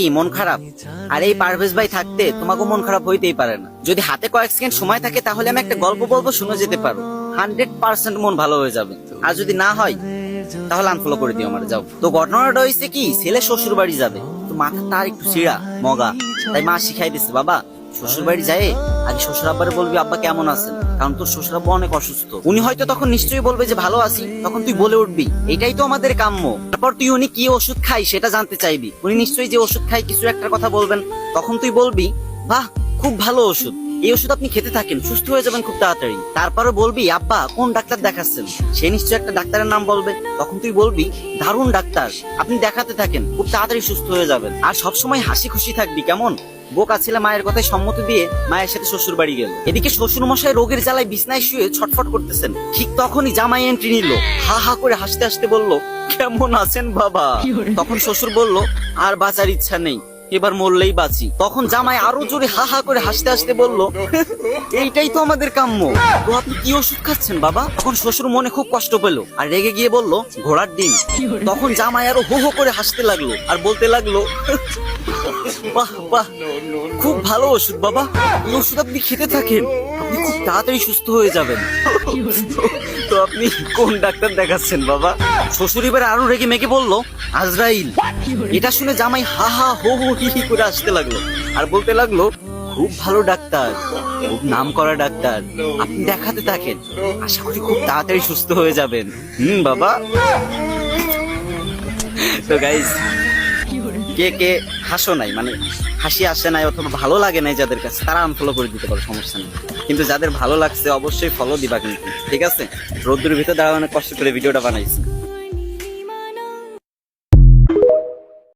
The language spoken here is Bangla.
এই মন খারাপ। আর এই পারভেজ ভাই থাকতে তোমাকে মন খারাপ হইতেই পারে না। যদি হাতে কয়েক সেকেন্ড সময় থাকে, তাহলে আমি একটা গল্প বলব, শুনে যেতে পারো। হান্ড্রেড পার্সেন্ট মন ভালো হয়ে যাবে। আর যদি না হয়, তাহলে আনফলো করে দিও আমার, যাও। তো ঘটনাটা হয়েছে কি, ছেলে শ্বশুর বাড়ি যাবে। তো মাথা তার একটু চিড়া মগা। তাই মা শিখাই দিচ্ছে বাবা শ্বশুর বাড়ি যায় আগে শ্বশুর আব্বারে বলবি, আব্বা, কেমন আছেন? কারণ তোর শ্বশুর আব্বা অনেক অসুস্থ। উনি হয়তো তখন নিশ্চয়ই বলবে যে, ভালো আছি। তখন তুই বলে উঠবি। এটাই তো আমাদের কাম্য। তারপর তুই উনি কি ওষুধ খাই সেটা জানতে চাইবি। উনি নিশ্চয়ই যে ওষুধ খাই কিছু একটা কথা বলবেন। তখন তুই বলবি, বাহ, খুব ভালো ওষুধ। এই ওষুধ আপনি খেতে থাকেন সুস্থ হয়ে যাবেন খুব তাড়াতাড়ি। তারপরে বলবি আব্বা কোন ডাক্তার দেখাচ্ছেন? সে নিশ্চয়ই একটা ডাক্তারের নাম বলবে। তখন তুই বলবি দারুণ ডাক্তার আপনি দেখাতে থাকেন খুব তাড়াতাড়ি সুস্থ হয়ে যাবেন। আর সবসময় হাসি খুশি থাকবি কেমন? বোকা ছেলে মায়ের কথায় সম্মতি দিয়ে মায়ের সাথে শ্বশুর বাড়ি গেল। এদিকে শ্বশুর মশাই রোগের জ্বালায় বিছনায় শুয়ে ছটফট করতেছেন। ঠিক তখনই জামাই এন্ট্রি নিল। হা হা করে হাসতে হাসতে বলল কেমন আছেন বাবা? তখন শ্বশুর বলল আর বাঁচার ইচ্ছা নেই। এবার মরলেই বাঁচি। তখন জামাই আরও জোরে হা হা করে হাসতে হাসতে বলল, এইটাই তো আমাদের কাম্য। তো আপনি কি ওষুধ খাচ্ছেন বাবা? তখন শ্বশুর মনে খুব কষ্ট পেল আর রেগে গিয়ে বলল, ঘোড়ার ডিম। তখন জামাই আরও হো হো করে হাসতে লাগল আর বলতে লাগল বাহ বাহ। খুব ভালো ওষুধ, বাবা। এই ওষুধ আপনি খেতে থাকেন। আপনি খুব তাড়াতাড়ি সুস্থ হয়ে যাবেন। তো আপনি কোন ডাক্তার দেখাচ্ছেন, বাবা? শ্বশুর এবার আরও রেগে মেগে বলল, আজরাইল। এটা শুনে জামাই হা হা, হো হো, হি হি করে আসতে লাগল। আর বলতে লাগল, খুব ভালো ডাক্তার, খুব নাম করা ডাক্তার। আপনি দেখাতে থাকেন। আশা করি খুব তাড়াতাড়ি সুস্থ হয়ে যাবেন। হুম, বাবা। তো গাইজ কে কে হাসো নাই মানে হাসি আসে নাই অথবা ভালো লাগে নাই যাদের কাছে, তারা আনফলো করে দিতে পারো, সমস্যা নেই। কিন্তু যাদের ভালো লাগছে, অবশ্যই ফলো দিবা কিন্তু, ঠিক আছে? রোদ্দুর ভিতরে দাঁড়া অনেক কষ্ট করে ভিডিওটা বানাইছি।